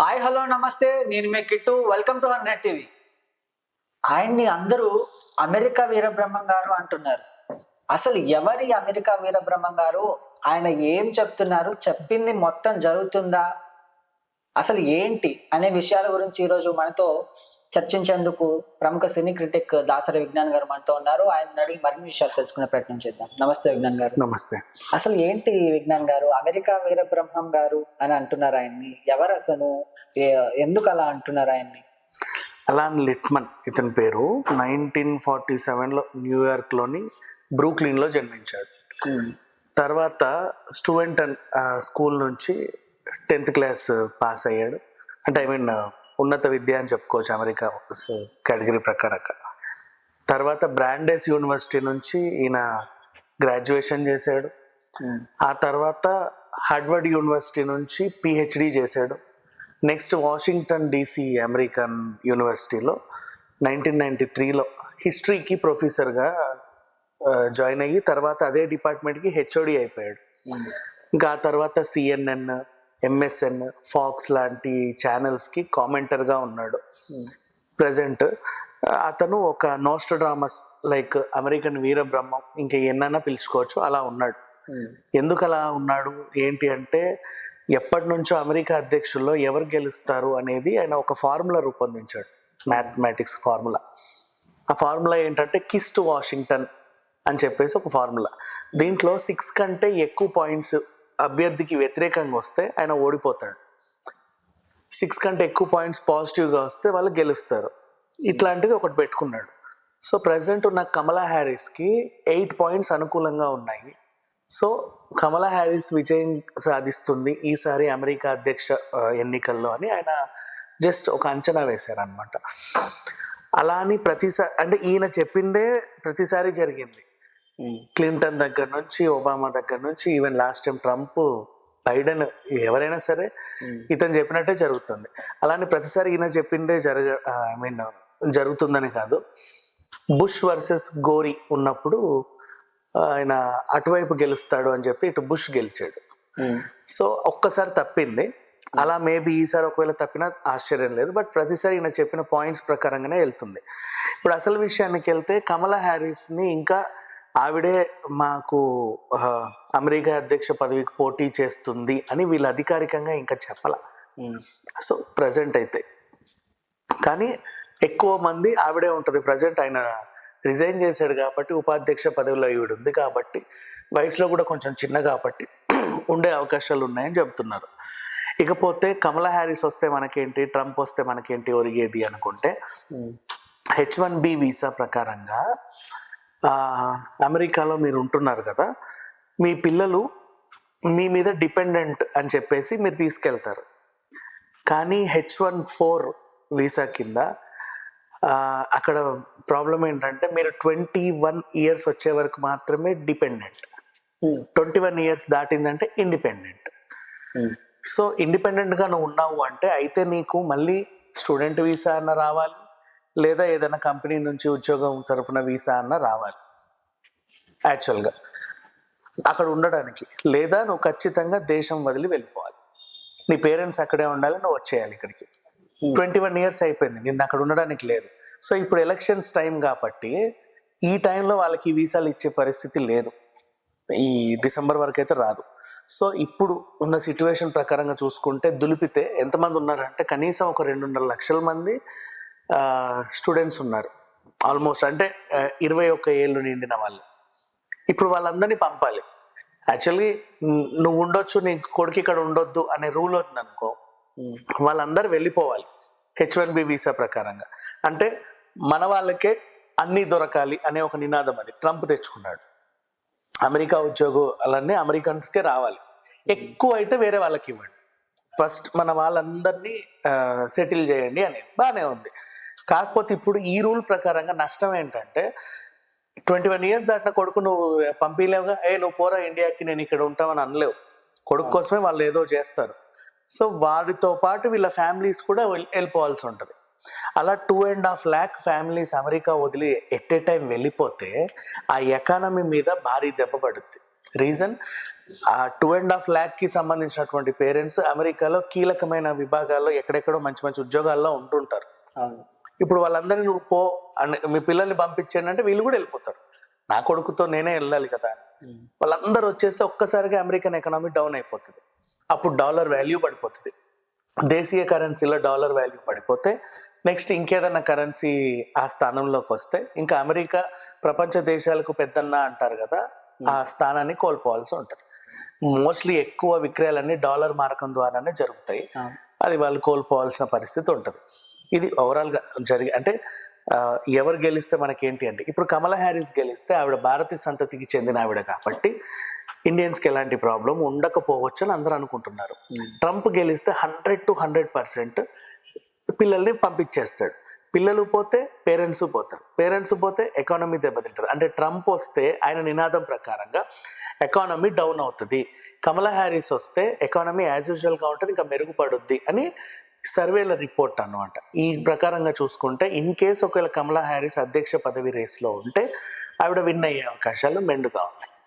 Hi hello నమస్తే. నేను మీ Kittu. Welcome to hundred TV ఆయన్ని అందరూ అమెరికా వీరబ్రహ్మం గారు అంటున్నారు. అసలు ఎవరి అమెరికా వీరబ్రహ్మం గారు? ఆయన ఏం చెప్తున్నారు? చెప్పింది మొత్తం జరుగుతుందా? అసలు ఏంటి? అనే విషయాల గురించి ఈరోజు మనతో చర్చించేందుకు ప్రముఖ సినీ క్రిటిక్ దాసరి విజ్ఞాన్ గారు మనతో ఉన్నారు. ఆయన అడిగి మరిన్ని విషయాలు తెలుసుకునే ప్రయత్నం చేద్దాం. నమస్తే విజ్ఞాన్ గారు. నమస్తే. అసలు ఏంటి విజ్ఞాన్ గారు? అమెరికా వీరబ్రహ్మం గారు అని అంటున్నారు ఆయన్ని. ఎవరు అసలు? ఏ- ఎందుకు అలా అంటున్నారు ఆయన్ని? అలాన్ లిట్మన్ ఇతని పేరు. నైన్టీన్ ఫార్టీ సెవెన్లో న్యూయార్క్లోని బ్రూక్లిన్లో జన్మించాడు. తర్వాత స్టూడెంట్ స్కూల్ నుంచి టెన్త్ క్లాస్ పాస్ అయ్యాడు. అంటే ఐ మీన్ ఉన్నత విద్య అని చెప్పుకోవచ్చు అమెరికా కేటగిరీ ప్రకారంగా. తర్వాత బ్రాండెస్ యూనివర్సిటీ నుంచి ఈయన గ్రాడ్యుయేషన్ చేశాడు. ఆ తర్వాత హార్వర్డ్ యూనివర్సిటీ నుంచి పిహెచ్డి చేశాడు. నెక్స్ట్ వాషింగ్టన్ డీసీ అమెరికన్ యూనివర్సిటీలో నైన్టీన్ నైంటీ త్రీలో హిస్టరీకి ప్రొఫెసర్గా జాయిన్ అయ్యి తర్వాత అదే డిపార్ట్మెంట్కి హెచ్ఓడి అయిపోయాడు. ఇంకా ఆ తర్వాత సిఎన్ఎన్ ఎంఎస్ఎన్ ఫాక్స్ లాంటి ఛానల్స్కి కామెంటర్గా ఉన్నాడు. ప్రజెంట్ అతను ఒక నోస్టోడ్రామస్ లైక్ అమెరికన్ వీరబ్రహ్మం ఇంకా ఎన్నైనా పిలుచుకోవచ్చు అలా ఉన్నాడు. ఎందుకు అలా ఉన్నాడు? ఏంటి అంటే ఎప్పటి నుంచో అమెరికా అధ్యక్షుల్లో ఎవరు గెలుస్తారు అనేది ఆయన ఒక ఫార్ములా రూపొందించాడు. మ్యాథమెటిక్స్ ఫార్ములా ఆ ఫార్ములా ఏంటంటే కిస్ట్ వాషింగ్టన్ అని చెప్పేసి ఒక ఫార్ములా దీంట్లో సిక్స్ కంటే ఎక్కువ పాయింట్స్ అభ్యర్థికి వ్యతిరేకంగా వస్తే ఆయన ఓడిపోతాడు. సిక్స్ కంటే ఎక్కువ పాయింట్స్ పాజిటివ్గా వస్తే వాళ్ళు గెలుస్తారు. ఇట్లాంటిది ఒకటి పెట్టుకున్నాడు. సో ప్రజెంట్ ఉన్న కమలా హ్యారిస్కి ఎయిట్ పాయింట్స్ అనుకూలంగా ఉన్నాయి. సో కమలా హ్యారిస్ విజయం సాధిస్తుంది ఈసారి అమెరికా అధ్యక్ష ఎన్నికల్లో అని ఆయన జస్ట్ ఒక అంచనా వేశారనమాట అలా అని ప్రతిసారి అంటే ఈయన చెప్పిందే ప్రతిసారి జరిగింది. క్లింటన్ దగ్గర నుంచి ఒబామా దగ్గర నుంచి even last time Trump Biden ఎవరైనా సరే ఇతను చెప్పినట్టే జరుగుతుంది. అలానే ప్రతిసారి ఈయన చెప్పిందే జరగ ఐ మీన్ జరుగుతుందని కాదు. బుష్ వర్సెస్ గోరి ఉన్నప్పుడు ఆయన అటువైపు గెలుస్తాడు అని చెప్పి ఇటు బుష్ గెలిచాడు. సో ఒక్కసారి తప్పింది. అలా మేబీ ఈసారి ఒకవేళ తప్పినా ఆశ్చర్యం లేదు బట్ ప్రతిసారి ఈయన చెప్పిన పాయింట్స్ ప్రకారంగానే వెళ్తుంది. ఇప్పుడు అసలు విషయానికి వెళ్తే కమలా హ్యారిస్ని ఇంకా ఆవిడే మాకు అమెరికా అధ్యక్ష పదవికి పోటీ చేస్తుంది అని వీళ్ళు అధికారికంగా ఇంకా చెప్పాల. సో ప్రజెంట్ అయితే. కానీ ఎక్కువ మంది ఆవిడే ఉంటుంది. ప్రజెంట్ ఆయన రిజైన్ చేశాడు కాబట్టి ఉపాధ్యక్ష పదవిలో ఈవిడ ఉంది కాబట్టి వయసులో కూడా కొంచెం చిన్న కాబట్టి ఉండే అవకాశాలు ఉన్నాయని చెప్తున్నారు. ఇకపోతే కమలా హ్యారిస్ వస్తే మనకేంటి? ట్రంప్ వస్తే మనకేంటి ఒరిగేది అనుకుంటే హెచ్ వన్ బి వీసా ప్రకారంగా అమెరికాలో మీరు ఉంటున్నారు కదా మీ పిల్లలు మీ మీద డిపెండెంట్ అని చెప్పేసి మీరు తీసుకెళ్తారు. కానీ హెచ్ వన్ ఫోర్ వీసా కింద అక్కడ ప్రాబ్లం ఏంటంటే మీరు ట్వంటీ వన్ ఇయర్స్ వచ్చే వరకు మాత్రమే డిపెండెంట్. ట్వంటీ వన్ ఇయర్స్ దాటిందంటే ఇండిపెండెంట్. సో ఇండిపెండెంట్గా నువ్వు ఉన్నావు అంటే అయితే నీకు మళ్ళీ స్టూడెంట్ వీసా అన్న రావాలి. లేదా ఏదైనా కంపెనీ నుంచి ఉద్యోగం తరఫున వీసా అన్న రావాలి. యాక్చువల్గా అక్కడ ఉండడానికి. లేదా నువ్వు ఖచ్చితంగా దేశం వదిలి వెళ్ళిపోవాలి. నీ పేరెంట్స్ అక్కడే ఉండాలి నువ్వు వచ్చేయాలి ఇక్కడికి. ట్వంటీ వన్ ఇయర్స్ అయిపోయింది నిన్ను అక్కడ ఉండడానికి లేదు. సో ఇప్పుడు ఎలక్షన్స్ టైం కాబట్టి ఈ టైంలో వాళ్ళకి వీసాలు ఇచ్చే పరిస్థితి లేదు. ఈ డిసెంబర్ వరకు అయితే రాదు. సో ఇప్పుడు ఉన్న సిచ్యువేషన్ ప్రకారంగా చూసుకుంటే దులిపితే ఎంతమంది ఉన్నారంటే కనీసం ఒక రెండున్నర లక్షల మంది స్టూడెంట్స్ ఉన్నారు. ఆల్మోస్ట్ అంటే ఇరవై ఒక్క ఏళ్ళు నిండిన వాళ్ళు. ఇప్పుడు వాళ్ళందరినీ పంపాలి. యాక్చువల్లీ నువ్వు ఉండొచ్చు నీ కొడుకు ఇక్కడ ఉండొద్దు అనే రూల్ ఉంది అనుకో వాళ్ళందరూ వెళ్ళిపోవాలి. హెచ్ వన్ బి వీసా ప్రకారంగా. అంటే మన వాళ్ళకే అన్నీ దొరకాలి అనే ఒక నినాదం అది. ట్రంప్ తెచ్చుకున్నాడు. అమెరికా ఉద్యోగాలన్నీ అమెరికన్స్కే రావాలి. ఎక్కువ అయితే వేరే వాళ్ళకి ఇవ్వండి. ఫస్ట్ మన వాళ్ళందరినీ సెటిల్ చేయండి అనేది. బాగానే ఉంది. కాకపోతే ఇప్పుడు ఈ రూల్ ప్రకారంగా నష్టం ఏంటంటే ట్వంటీ వన్ ఇయర్స్ దాటిన కొడుకు నువ్వు పంపించలేవుగా ఏ నువ్వు పోరా ఇండియాకి నేను ఇక్కడ ఉంటామని అనలేవు. కొడుకు కోసమే వాళ్ళు ఏదో చేస్తారు. సో వారితో పాటు వీళ్ళ ఫ్యామిలీస్ కూడా వెళ్- వెళ్ళిపోవాల్సి ఉంటుంది. అలా two and half lakh families America వదిలి ఎట్ ఏ టైం వెళ్ళిపోతే ఆ ఎకానమీ మీద భారీ దెబ్బ పడుద్ది. రీజన్? ఆ టూ అండ్ హాఫ్ ల్యాక్కి సంబంధించినటువంటి పేరెంట్స్ అమెరికాలో కీలకమైన విభాగాల్లో ఎక్కడెక్కడో మంచి మంచి ఉద్యోగాల్లో ఉంటుంటారు. ఇప్పుడు వాళ్ళందరినీ నువ్వు పో అని మీ పిల్లల్ని పంపించండి అంటే వీళ్ళు కూడా వెళ్ళిపోతారు. నా కొడుకుతో నేనే వెళ్ళాలి కదా. వాళ్ళందరూ వచ్చేస్తే ఒక్కసారిగా అమెరికన్ ఎకనామీ డౌన్ అయిపోతుంది. అప్పుడు డాలర్ వాల్యూ పడిపోతుంది. దేశీయ కరెన్సీలో డాలర్ వాల్యూ పడిపోతే నెక్స్ట్ ఇంకేదన్నా కరెన్సీ ఆ స్థానంలోకి వస్తే ఇంకా అమెరికా ప్రపంచ దేశాలకు పెద్దన్న అంటారు కదా ఆ స్థానాన్ని కోల్పోవాల్సి ఉంటుంది. మోస్ట్లీ ఎక్కువ విక్రయాలన్నీ డాలర్ మారకం ద్వారానే జరుగుతాయి. అది వాళ్ళు కోల్పోవాల్సిన పరిస్థితి ఉంటుంది. ఇది ఓవరాల్గా జరిగి అంటే ఎవరు గెలిస్తే మనకేంటి అంటే ఇప్పుడు కమలా హ్యారిస్ గెలిస్తే ఆవిడ భారతీయ సంతతికి చెందిన ఆవిడ కాబట్టి ఇండియన్స్కి ఎలాంటి ప్రాబ్లం ఉండకపోవచ్చు అని అందరూ అనుకుంటున్నారు. ట్రంప్ గెలిస్తే హండ్రెడ్ టు హండ్రెడ్ పర్సెంట్ పిల్లల్ని పంపించేస్తాడు. పిల్లలు పోతే పేరెంట్స్ పోతారు. పేరెంట్స్ పోతే ఎకానమీ దెబ్బతింటారు అంటే ట్రంప్ వస్తే ఆయన నినాదం ప్రకారంగా ఎకానమీ డౌన్ అవుతుంది. కమలా హ్యారిస్ వస్తే ఎకానమీ యాజ్ యూజువల్గా ఉంటుంది ఇంకా మెరుగుపడుద్ది అని సర్వేల రిపోర్ట్ అన్నమాట. ఈ ప్రకారంగా చూసుకుంటే ఇన్ కేస్ ఒకవేళ కమలా హ్యారిస్ అధ్యక్ష పదవి రేస్లో ఉంటే ఆవిడ విన్ అయ్యే అవకాశాలు మెండుగా ఉన్నాయి.